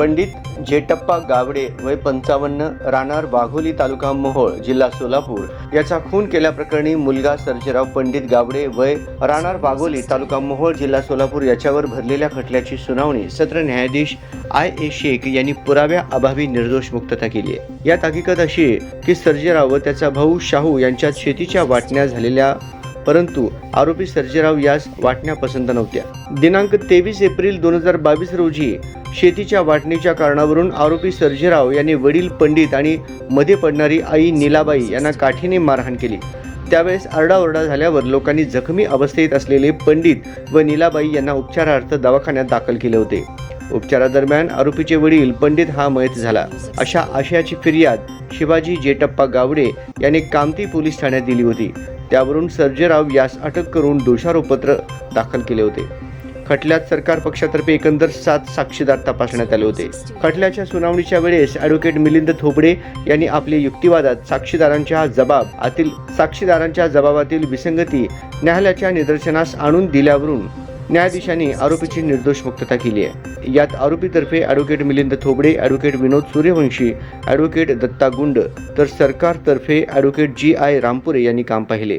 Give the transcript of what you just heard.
पंडित जेटप्पा गावडे वय पंचावन्न राहणार वाघोली तालुका मोहोळ जिल्हा सोलापूर. याचा खून केल्याप्रकरणी मुलगा सर्जेराव पंडित गावडे वय राहणार वाघोली तालुका मोहोळ जिल्हा सोलापूर याच्यावर भरलेल्या खटल्याची सुनावणी सत्र न्यायाधीश आय ए शेख यांनी पुराव्या अभावी निर्दोष मुक्तता केली आहे. यात हकीकत अशी आहे की सर्जेराव व त्याचा भाऊ शाहू यांच्यात शेतीच्या वाटण्या झालेल्या परंतु आरोपी सर्जेराव यास वाटण्या पसंत नव्हत्या. दिनांक तेवीस एप्रिल दोन हजार बावीस रोजी शेतीच्या वाटणीच्या कारणावरून आरोपी सर्जेराव यांनी वडील पंडित आणि मध्ये पडणारी आई नीलाबाई यांना काठीने मारहाण केली. त्यावेळेस आरडाओरडा झाल्यावर लोकांनी जखमी अवस्थेत असलेले पंडित व नीलाबाई यांना उपचारार्थ दवाखान्यात दाखल केले होते. उपचारादरम्यान आरोपीचे वडील पंडित हा मयत झाला. अशा आशयाची फिर्याद शिवाजी जेटप्पा गावडे यांनी कामती पोलीस ठाण्यात दिली होती. त्यावरून सर्जेराव यास अटक करून दोषारोपत्र दाखल केले होते. खटल्यात सरकार पक्षातर्फे एकंदर सात साक्षीदार तपासण्यात आले होते. खटल्याच्या सुनावणीच्या वेळेस ॲडव्होकेट मिलिंद थोबडे यांनी आपले युक्तिवादात साक्षीदारांच्या जबाब आतील साक्षीदारांच्या जबाबातील विसंगती न्यायालयाच्या निदर्शनास आणून दिल्यावरून न्यायाधीशांनी आरोपीची निर्दोष मुक्तता केली आहे. यात आरोपीतर्फे advocate Milind Thobade advocate Vinod Suryawanshi advocate Datta Gund तर सरकारतर्फे ॲडव्होकेट जी आय रामपुरे यांनी काम पाहिले.